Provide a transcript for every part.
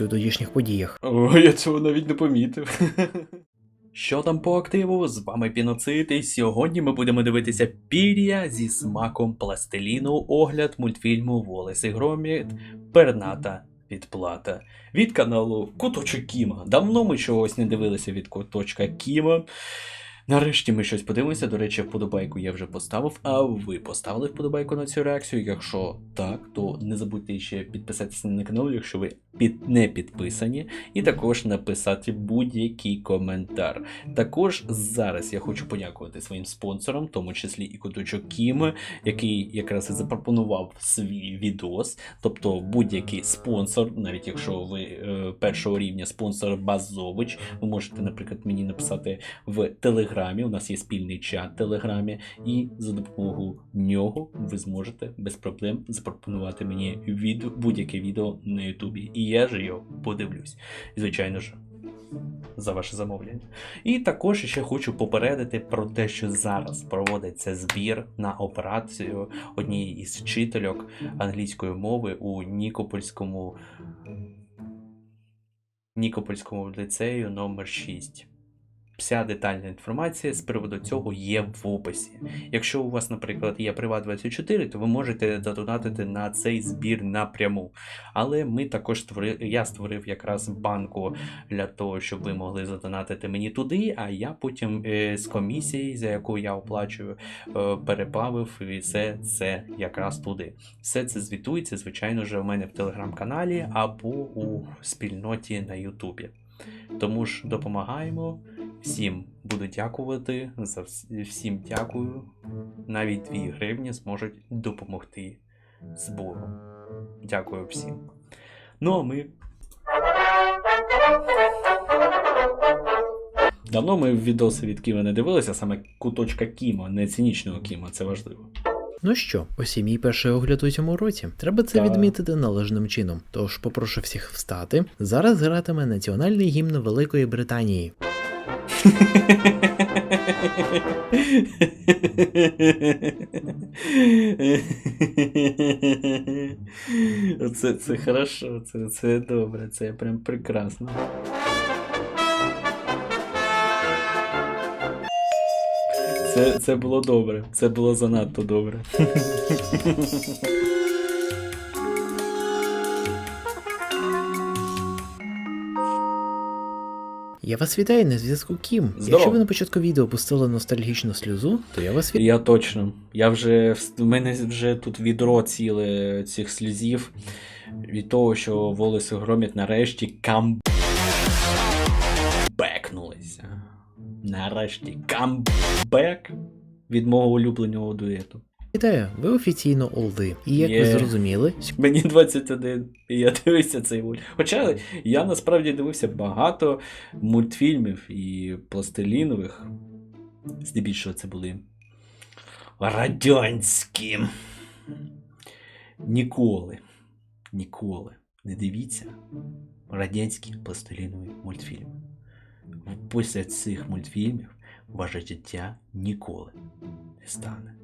у тодішніх подіях. О, я цього навіть не помітив. Що там по активу? З вами Піноцит, і сьогодні ми будемо дивитися пір'я зі смаком пластиліну, огляд мультфільму Волес і Громіт Перната відплата від каналу Куточок Кіма. Давно ми чогось не дивилися від Куточка Кіма. Нарешті ми щось подивимося. До речі, вподобайку я вже поставив. А ви поставили вподобайку на цю реакцію? Якщо так, то не забудьте ще підписатися на канал, якщо ви під... не підписані, і також написати будь-який коментар. Також зараз я хочу подякувати своїм спонсорам, в тому числі і Куточок Кім, який якраз і запропонував свій відос. Тобто будь-який спонсор, навіть якщо ви е, першого рівня спонсор Базович, ви можете, наприклад, мені написати в Телеграмі. У нас є спільний чат в Телеграмі, і за допомогою нього ви зможете без проблем запропонувати мені відео, будь-яке відео на Ютубі. І я ж його подивлюсь. І, звичайно ж, за ваше замовлення. І також ще хочу попередити про те, що зараз проводиться збір на операцію однієї із вчительок англійської мови у Нікопольському Нікопольському ліцею номер 6 Вся детальна інформація з приводу цього є в описі. Якщо у вас, наприклад, є Приват24, то ви можете задонатити на цей збір напряму. Але ми також створили, я створив якраз банку для того, щоб ви могли задонатити мені туди, а я потім е, з комісії, за яку я оплачую, е, переплавив і все це якраз туди. Все це звітується, звичайно ж, у мене в телеграм-каналі або у спільноті на Ютубі. Тому ж допомагаємо. Всім буду дякувати. За вс- всім дякую. Навіть 2 гривні зможуть допомогти збору. Дякую всім. Ну а ми. Давно ми відоси від Кіма не дивилися, саме куточка Кіма, не цинічного Кіма, це важливо. Ну що, ось і мій перший огляд у цьому році. Треба це відмітити належним чином. Тож попрошу всіх встати. Зараз гратиме національний гімн Великої Британії. Це, це хорошо, це, це добре, це прям прекрасно. Це, це було добре, це було занадто добре. Я вас вітаю на зв'язку Кім. Здорово. Якщо ви на початку відео пустили ностальгічну сльозу, то я вас вітаю. Я точно. Я вже в мене вже тут відро ціле цих слізів від того, що Волос і Громіт нарешті камбекнулися. Нарешті камбек від мого улюбленого дуету. Вітаю, ви офіційно олди. І як ви зрозуміли, Мені 21, і я дивився цей мульт. Хоча я насправді дивився багато мультфільмів і пластилінових. Здебільшого це були радянські. Ніколи, ніколи не дивіться радянські пластилінові мультфільми. Після цих мультфільмів ваше життя ніколи не стане,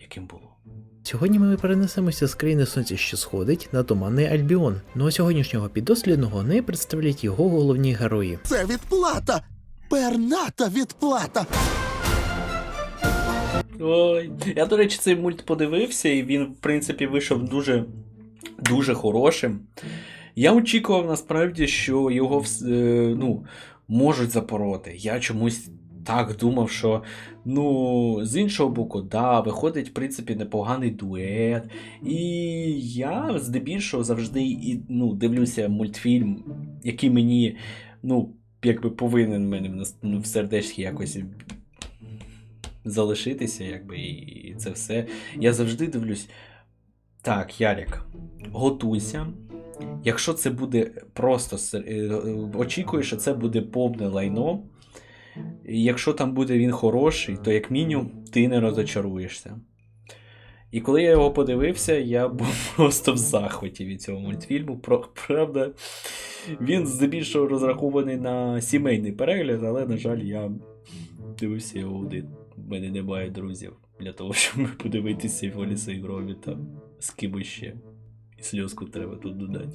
яким було. Сьогодні ми перенесемося з країни сонця, що сходить, на туманний Альбіон. Ну а сьогоднішнього піддослідного не представлять його головні герої. Це відплата! Перната відплата! Ой. Я, до речі, цей мульт подивився, і він, в принципі, вийшов дуже, дуже хорошим. Я очікував насправді, що його е, ну, можуть запороти. Я чомусь так думав, що ну, з іншого боку, да, виходить, в принципі, непоганий дует. І я здебільшого завжди і, ну, дивлюся мультфільм, який мені, ну, якби повинен мене ну, в сердечці якось залишитися, якби, і це все. Я завжди дивлюсь. Так, Ярик, готуйся. Якщо це буде просто е, е, очікую, що це буде повне лайно. Якщо там буде він хороший, то як мінімум ти не розочаруєшся. І коли я його подивився, я був просто в захваті від цього мультфільму. Правда, він здебільшого розрахований на сімейний перегляд, але, на жаль, я дивився його один. У мене немає друзів для того, щоб подивитися Воліса і Громіта з ким ще. І Сльозку треба тут додати.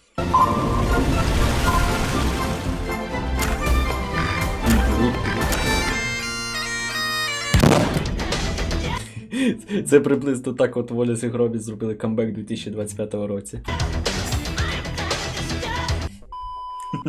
Це приблизно так от Воліс і Гробі зробили камбек у 2025 році.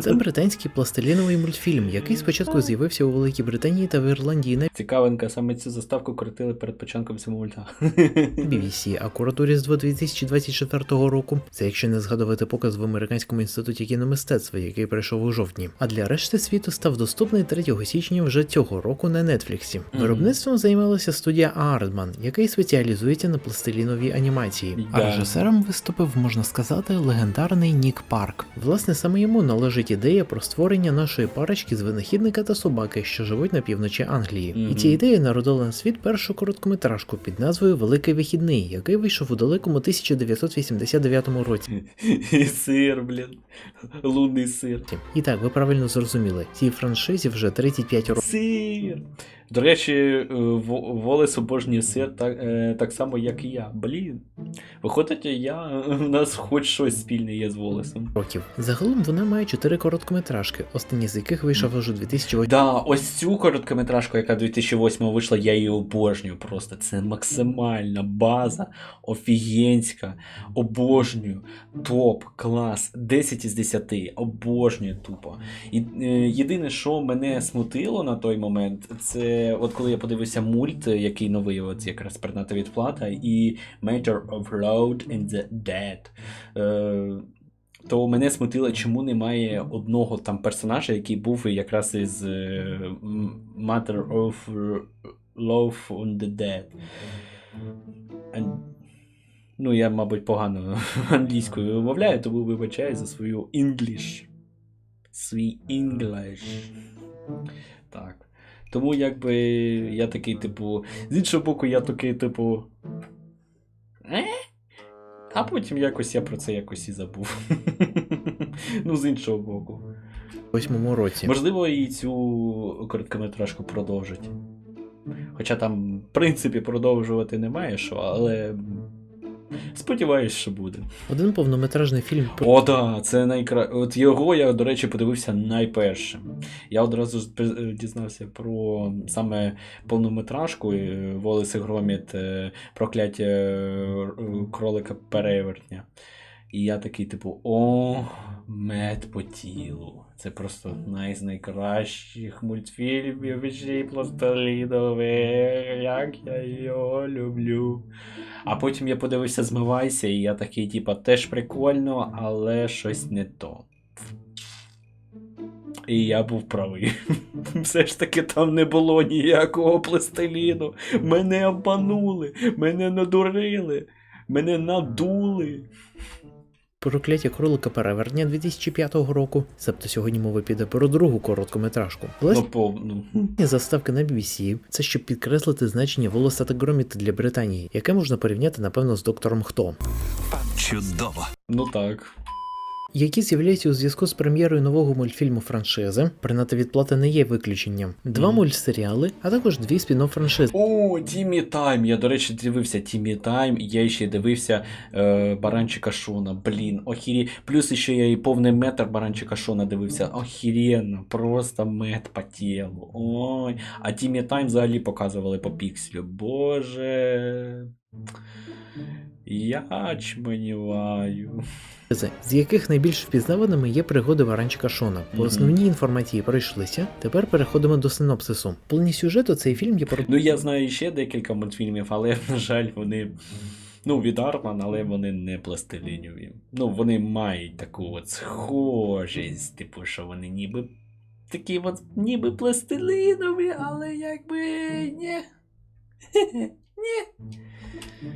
Це британський пластиліновий мультфільм, який спочатку з'явився у Великій Британії та в Ірландії на Цікавинка, саме цю заставку крутили перед початком цього мульта. BBC, а курату Різдво 2024 року. Це якщо не згадувати показ в Американському інституті кіномистецтва, який пройшов у жовтні. А для решти світу став доступний 3 січня вже цього року на Нетфліксі. Виробництвом займалася студія Ардман, який спеціалізується на пластиліновій анімації. А режисером виступив, можна сказати, легендарний Нік Парк. Власне, саме йому належить ідея про створення нашої парочки з винахідника та собаки, що живуть на півночі Англії. І Мгм. ідеї народила на світ першу короткометражку під назвою Великий вихідний, який вийшов у далекому 1989 році. І сир, блін. Лунний сир. І так, ви правильно зрозуміли, цій франшизі вже 35 років. Сир. До речі, е, Волес обожнює сир так, е, так само, як і я. Блін. Виходить, я, у нас хоч щось спільне є з Волесом. років. Загалом вона має 4 короткометражки, останній з яких вийшов аж у 2008 Да, ось цю короткометражку, яка 2008 вийшла, я її обожнюю просто. Це максимальна база, офігенська, обожнюю, топ, клас, 10 із 10, обожнюю тупо. І е, єдине, що мене смутило на той момент, це от коли я подивився мульт, який новий, от якраз перната відплата, і Major of Road in the Dead. Е, то мене смутило, чому немає одного там персонажа, який був якраз із е, Matter of Love on the Dead. And- Ну, я, мабуть, погано англійською вимовляю, тому вибачаю за свою English. Свій English. Так. Тому якби я такий, типу. З іншого боку, я такий, типу. Е? А потім якось я про це якось і забув. ну, з іншого боку. році. Можливо, і цю короткометражку продовжать. Хоча там, в принципі, продовжувати немає що, але. Сподіваюсь, що буде. Один повнометражний фільм про О, да, це найкра... От його я, до речі, подивився найпершим. Я одразу дізнався про саме повнометражку е, Волес і Громіт е, прокляття е, кролика перевертня. І я такий, типу, о, мед по тілу. Це просто одна із найкращих мультфільмів ще й як я його люблю. А потім я подивився Змивайся, і я такий, типа, теж прикольно, але щось не то. І я був правий. Все ж таки там не було ніякого пластиліну. Мене обманули, мене надурили, мене надули. Прокляття кролика перевернення 2005 року. Себто сьогодні мова піде про другу короткометражку. Ну, Власні ну, заставки на BBC – це щоб підкреслити значення волоса та громіта для Британії, яке можна порівняти напевно з доктором Хто. Чудово. ну так. Які з'являються у зв'язку з прем'єрою нового мультфільму франшизи. Прината відплата не є виключенням. Два Мгм. мультсеріали, а також дві спін-офф франшизи. О, Тімі Тайм. Я, до речі, дивився Тімі Тайм, і я ще дивився е, Баранчика Шона. Блін, охірі. Плюс ще я і повний метр Баранчика Шона дивився. Охіренно, просто мед по тілу. Ой. А Тімі Тайм взагалі показували по пікселю. Боже. Я чманіваю. з яких найбільш впізнаваними є пригоди Варанчика Шона. По основній інформації пройшлися. Тепер переходимо до синопсису. Плані сюжету цей фільм є про Ну, я знаю ще декілька мультфільмів, але, на жаль, вони. Ну, від Артман, але вони не пластилінові. Ну, вони мають таку от схожість, типу, що вони ніби такі от ніби пластилінові, але якби ні. Ні.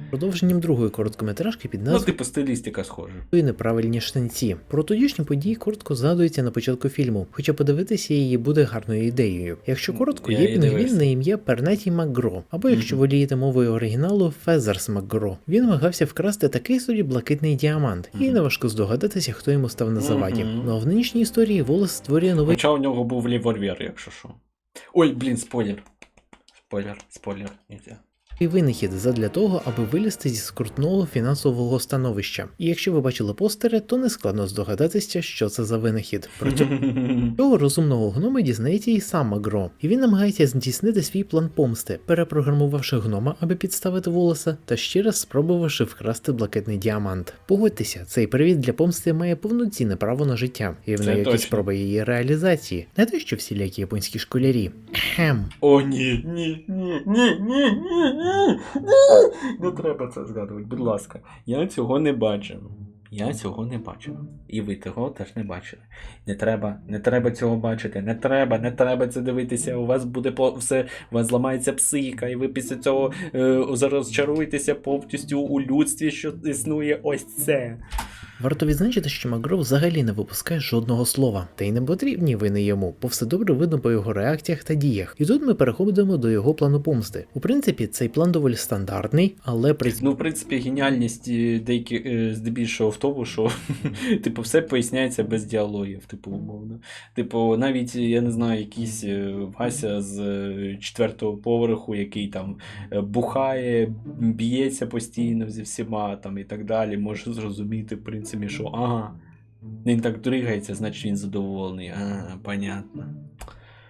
Продовженням другої короткометражки під Ну, типу, стилістика схожа. Неправильні штанці. Про тодішні події коротко згадується на початку фільму, хоча подивитися її буде гарною ідеєю. Якщо коротко, Я є пінгвін на ім'я Пернаті Макгро, або якщо Мгм. волієте мовою оригіналу Фезерс Макгро. Він намагався вкрасти такий собі блакитний діамант, і неважко здогадатися, хто йому став на заваді. Мгм. Ну а в нинішній історії Волос створює новий Хоча у нього був револьвер, якщо що. Ой, блін, спойлер. Спойлер, спойлер. Це- І винахід задля того, аби вилізти зі скрутного фінансового становища. І якщо ви бачили постери, то не складно здогадатися, що це за винахід. Про Цього розумного гнома дізнається і сам Магро, і він намагається здійснити свій план помсти, перепрограмувавши гнома, аби підставити волоса, та ще раз спробувавши вкрасти блакитний діамант. Погодьтеся, цей привід для помсти має повноцінне право на життя, і в неї якісь спроби її реалізації, не те, що всілякі японські школярі. Хем. О, ні, ні, ні, ні, ні, ні, ні. Не треба це згадувати, будь ласка. Я цього не бачив. Я цього не бачив. І ви того теж не бачили. Не треба, не треба цього бачити. Не треба, не треба це дивитися. У вас буде по все, у вас зламається психіка, і ви після цього е, розчаруєтеся повністю у людстві, що існує ось це. Варто відзначити, що Магро взагалі не випускає жодного слова, та й не потрібні вини йому, бо все добре видно по його реакціях та діях. І тут ми переходимо до його плану помсти. У принципі, цей план доволі стандартний, але при Ну, в принципі, геніальність е, деякі е, здебільшого в тому, що типу, все поясняється без діалогів, типу, умовно. Типу, навіть я не знаю, якийсь е, Вася з четвертого поверху, який там бухає, б'ється постійно зі всіма там і так далі, може зрозуміти, в принципі, що ага. Він так дригається, значить він задоволений. А, понятно.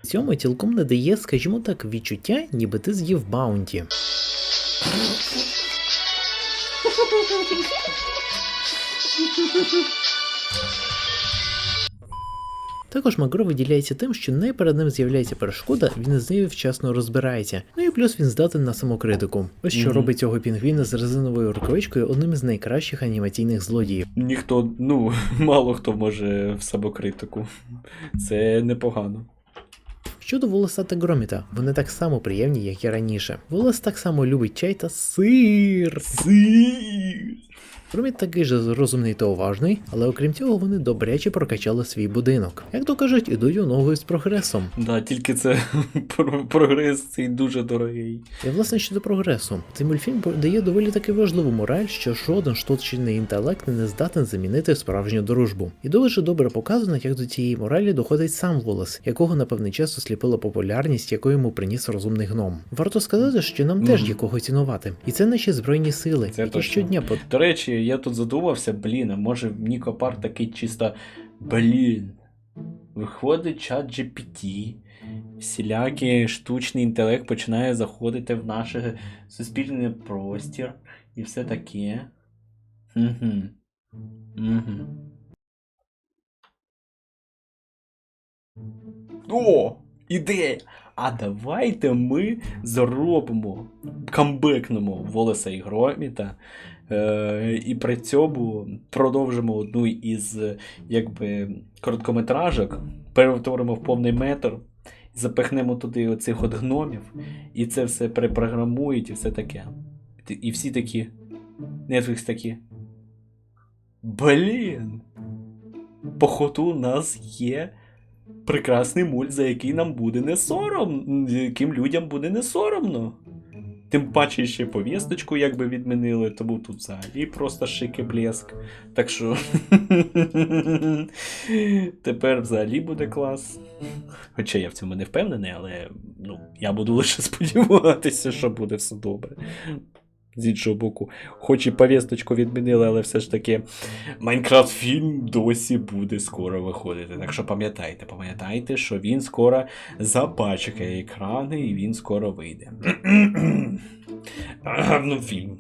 цьому цілком не дає, скажімо так, відчуття, ніби ти з'їв баунті. Також Магро виділяється тим, що не перед ним з'являється перешкода, він з нею вчасно розбирається. Ну і плюс він здатен на самокритику. Ось що Мгм. робить цього пінгвіна з резиновою рукавичкою одним із найкращих анімаційних злодіїв. Ніхто, ну, мало хто може в самокритику. Це непогано. Щодо волоса та громіта, вони так само приємні, як і раніше. Волос так само любить чай та сир. Сир. Громіт такий же розумний та уважний, але окрім цього вони добряче прокачали свій будинок. Як то кажуть, ідуть у ногу з прогресом. Да, тільки це про- прогрес цей дуже дорогий. І власне щодо прогресу, цей мультфільм дає доволі таки важливу мораль, що жоден штучний інтелект не здатен замінити справжню дружбу. І дуже добре показано, як до цієї моралі доходить сам волос, якого на певний час осліпила популярність, яку йому приніс розумний гном. Варто сказати, що нам теж Мгм. є кого цінувати, і це наші збройні сили, Це які точно. щодня по До речі, я тут задумався, блін, а може Нікопар такий чисто. Блін. Виходить чат GPT. Всілякий штучний інтелект починає заходити в наш суспільний простір і все таке. Угу. Угу. О! Ідея! А давайте ми зробимо, камбекнемо Волоса і Громіта, е, і при цьому продовжимо одну із якби, короткометражок, перетворимо в повний метр, запихнемо туди оцих от гномів, і це все перепрограмують, і все таке. І всі такі. Netflix такі. Блін! Походу, у нас є прекрасний мульт, за який нам буде не сором, яким людям буде не соромно. Тим паче ще повісточку якби відмінили, тому тут взагалі просто шики блеск. Так що тепер взагалі буде клас. Хоча я в цьому не впевнений, але ну, я буду лише сподіватися, що буде все добре. З іншого боку, хоч і повісточку відмінили, але все ж таки Майнкрафт фільм досі буде скоро виходити. Так що пам'ятайте, пам'ятайте, що він скоро запачкає екрани і він скоро вийде. Ну, фільм.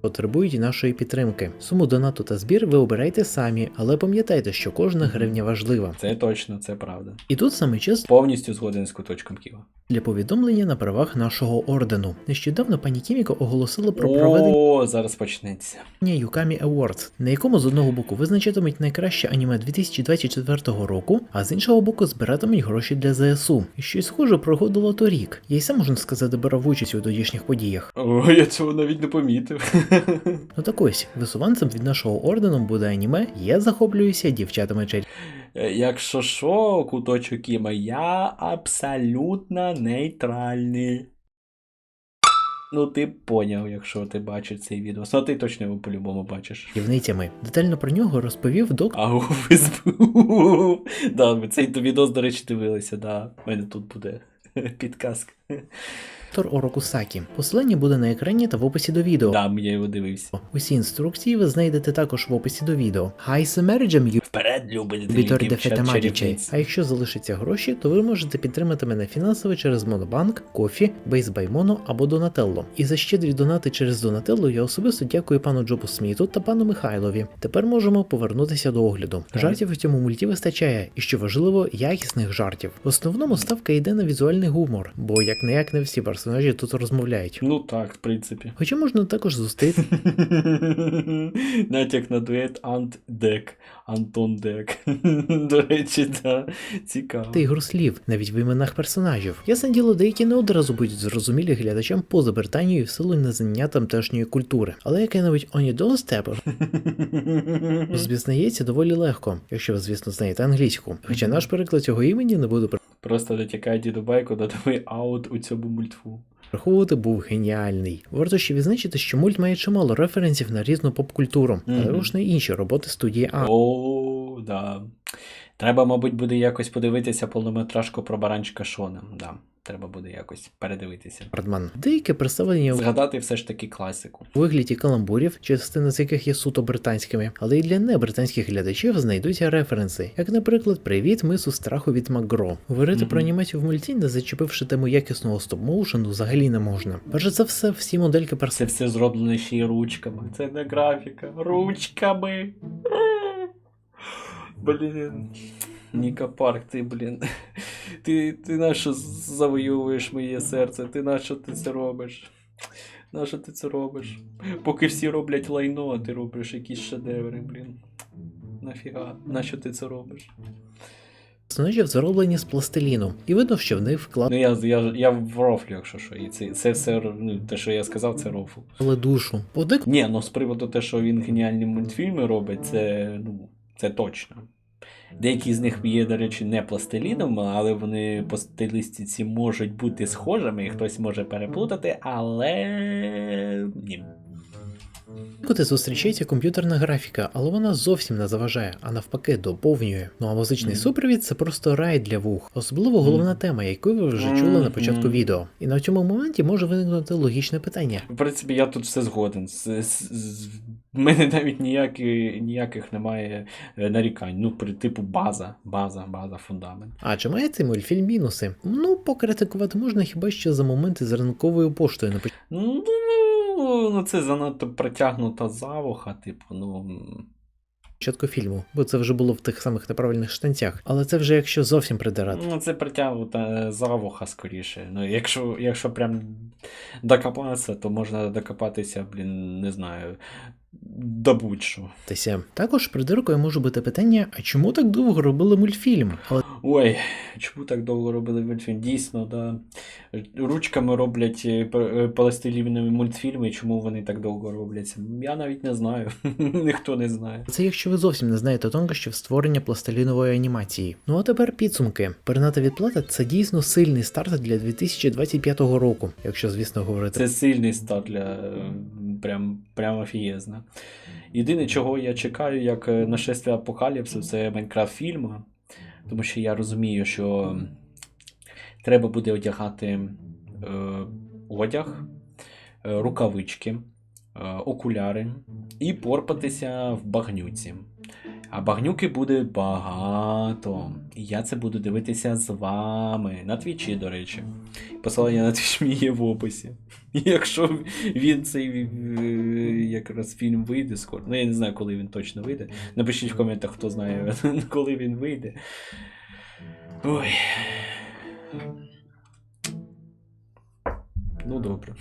Потребують нашої підтримки. Суму донату та збір ви обирайте самі, але пам'ятайте, що кожна гривня важлива. Це точно, це правда. І тут саме час Повністю згоден з куточком Ківа. для повідомлення на правах нашого ордену. Нещодавно пані Кіміко оголосила про проведення О, зараз почнеться. Юкамі Awards, на якому з одного боку визначатимуть найкраще аніме 2024 року, а з іншого боку збиратимуть гроші для ЗСУ. І щось схоже проходило торік. Я й сам можна сказати брав участь у тодішніх подіях. О, я цього навіть не помітив. Ну так ось, висуванцем від нашого ордену буде аніме Я захоплююся дівчатами чарі. Е, Якщо що, куточок Кіма, я абсолютно нейтральний. Ну, ти поняв, якщо ти бачиш цей відео. Ну, ти точно його по-любому бачиш. Дівницями. Детально про нього розповів доктор. А у Фейсбук. Да, ми цей відео, до речі, дивилися, да. У мене тут буде підказка. Тор Ороку Сакі. Посилання буде на екрані та в описі до відео. Дам, я його дивився. Усі інструкції ви знайдете також в описі до відео. Хай семерджем Вперед, любить Вітор де А якщо залишаться гроші, то ви можете підтримати мене фінансово через Монобанк, Кофі, Бейсбаймоно або Донателло. І за щедрі донати через Донателло я особисто дякую пану Джобу Сміту та пану Михайлові. Тепер можемо повернутися до огляду. Жартів у цьому мульті вистачає, і що важливо, якісних жартів. В основному ставка йде на візуальний гумор, бо як не як не всі персонажі тут розмовляють. Ну так, в принципі. Хоча можна також зустріти Натяк на дует Ант Дек. Антон Дек. До речі, да. Цікаво. ігру слів, навіть в іменах персонажів. Ясне діло, деякі не одразу будуть зрозумілі глядачам поза Британією в силу незнання тамтешньої культури. Але яке-небудь Оні Достеп Збізнається доволі легко, якщо ви, звісно, знаєте англійську. Хоча наш переклад цього імені не буду Просто дотякає діду байку, додавай аут у цьому мультфу. Враховувати був геніальний. Варто ще відзначити, що мульт має чимало референсів на різну поп-культуру, а Мгм. також на інші роботи студії А. О, да. Треба, мабуть, буде якось подивитися повнометражку про баранчика Шона. Да. Треба буде якось передивитися. Ардман. Деяке представлення Згадати все ж таки класику. вигляді каламбурів, частина з яких є суто британськими, але й для небританських глядачів знайдуться референси, як, наприклад, Привіт, мису страху від Макгро. Говорити Мгм. про анімацію в мульті, не зачепивши тему якісного стоп-моушену, взагалі не можна. Перш за все, всі модельки Це все зроблено ще й ручками. Це не графіка. Ручками. Блін. Ніка Парк, ти, блін. Ти, ти нащо завоюєш моє серце? Ти нащо ти це робиш? Нащо ти це робиш? Поки всі роблять лайно, а ти робиш якісь шедеври, блін. Нафіга? Нащо ти це робиш? зроблені з пластиліну, і видно, що в них вклали Ну я, я, я в рофлю, якщо що. І це, це все, ну, те, що я сказав, це рофл. душу. Подек Ні, ну з приводу те, що він геніальні мультфільми робить, це, ну, це точно. Деякі з них є, до речі, не пластиліном, але вони по стилістиці можуть бути схожими, і хтось може переплутати, але ні. Коли зустрічається комп'ютерна графіка, але вона зовсім не заважає, а навпаки доповнює. Ну а музичний супровід це просто рай для вух, особливо головна тема, яку ви вже чули на початку відео. І на цьому моменті може виникнути логічне питання. В принципі, я тут все згоден. З, з, з... В мене навіть ніякі, ніяких немає е, нарікань. Ну, при типу база, база, база, фундамент. А чи має цей мультфільм мінуси? Ну, покритикувати можна хіба що за моменти з ранковою поштою на Ну, ну це занадто протягнута завуха, типу, ну. початку фільму, бо це вже було в тих самих неправильних штанцях. Але це вже якщо зовсім придирати. Ну, це притягнута завуха скоріше. Ну, якщо, якщо прям докопатися, то можна докопатися, блін, не знаю, до будь-що. Також придиркою може бути питання, а чому так довго робили мультфільм? Але Ой, чому так довго робили мультфільм? Дійсно, да. Ручками роблять е, е, пластилінові мультфільми, чому вони так довго робляться? Я навіть не знаю. Ніхто не знає. Це якщо ви зовсім не знаєте тонкощів створення пластилінової анімації. Ну а тепер підсумки. Перната відплата це дійсно сильний старт для 2025 року, якщо звісно говорити. Це сильний старт для прям, прям офієзно. Єдине, чого я чекаю, як е, нашестя апокаліпсу, це Майнкрафт фільма. Тому що я розумію, що треба буде одягати е, одяг, е, рукавички, е, окуляри і порпатися в багнюці. А багнюки буде багато. І я це буду дивитися з вами на твічі, до речі. Посилання на твіч мій є в описі. Якщо він цей е, якраз фільм вийде скоро. Ну я не знаю, коли він точно вийде. Напишіть в коментах, хто знає, коли він вийде. Ой. Ну добре.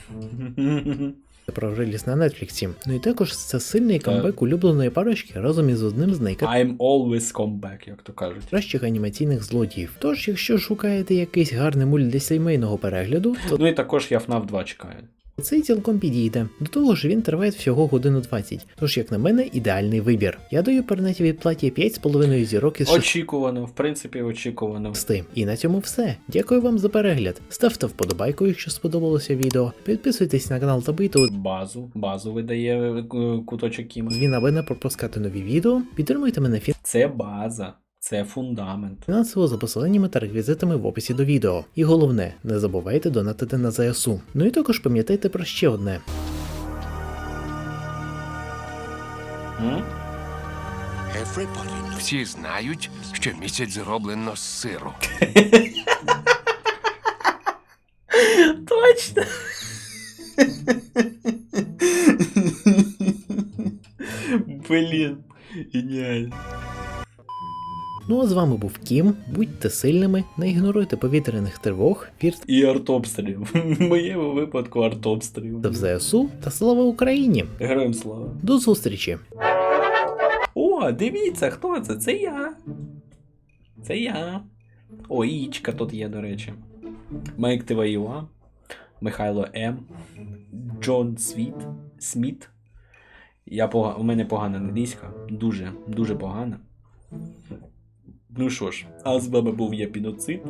Про реліз на Нетфліксі. Ну і також це сильний Так. камбек улюбленої парочки разом із одним з найкращих. I'm always comeback, як то кажуть. Кращих анімаційних злодіїв. Тож, якщо шукаєте якийсь гарний мульт для сімейного перегляду, то Ну і також я FNAF 2 чекаю. Цей цілком підійде. До того ж, він триває всього годину 20. Тож, як на мене, ідеальний вибір. Я даю пернаті відплаті 5,5 зірок із 6. Очікувано, в принципі, очікувано. І на цьому все. Дякую вам за перегляд. Ставте вподобайку, якщо сподобалося відео. Підписуйтесь на канал та бийте Базу, базу видає е, куточок Кіма. дзвін, аби не пропускати нові відео. Підтримуйте мене фін. Це база. Це фундамент. Фінансово за посиланнями та реквізитами в описі до відео. І головне, не забувайте донатити на ЗСУ. Ну і також пам'ятайте про ще одне. Всі знають, що місяць зроблено з сиру. Точно. Блін, геніально. Ну а з вами був Кім. Будьте сильними, не ігноруйте повітряних тривог, вірте І артобстріл. В моєму випадку артобстріл. в ЗСУ та слава Україні! Героям слава. До зустрічі! О, дивіться, хто це? Це я. Це я. О, Ічка тут є, до речі. Майк Тиваюа, Михайло М. Джон Світ. Сміт. Я пога... У мене погана англійська. Дуже, дуже погана. Ну що ж, а з вами був я Піноцид.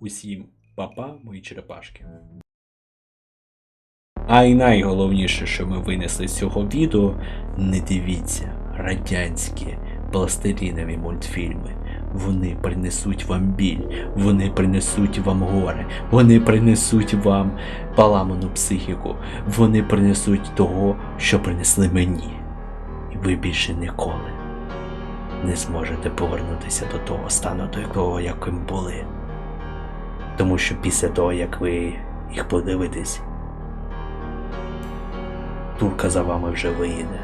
Усім папа, мої черепашки. А й найголовніше, що ми винесли з цього відео, не дивіться радянські пластилінові мультфільми. Вони принесуть вам біль, вони принесуть вам горе, вони принесуть вам поламану психіку, вони принесуть того, що принесли мені. І ви більше ніколи не зможете повернутися до того стану, до якого яким були. Тому що після того, як ви їх подивитесь, турка за вами вже виїде.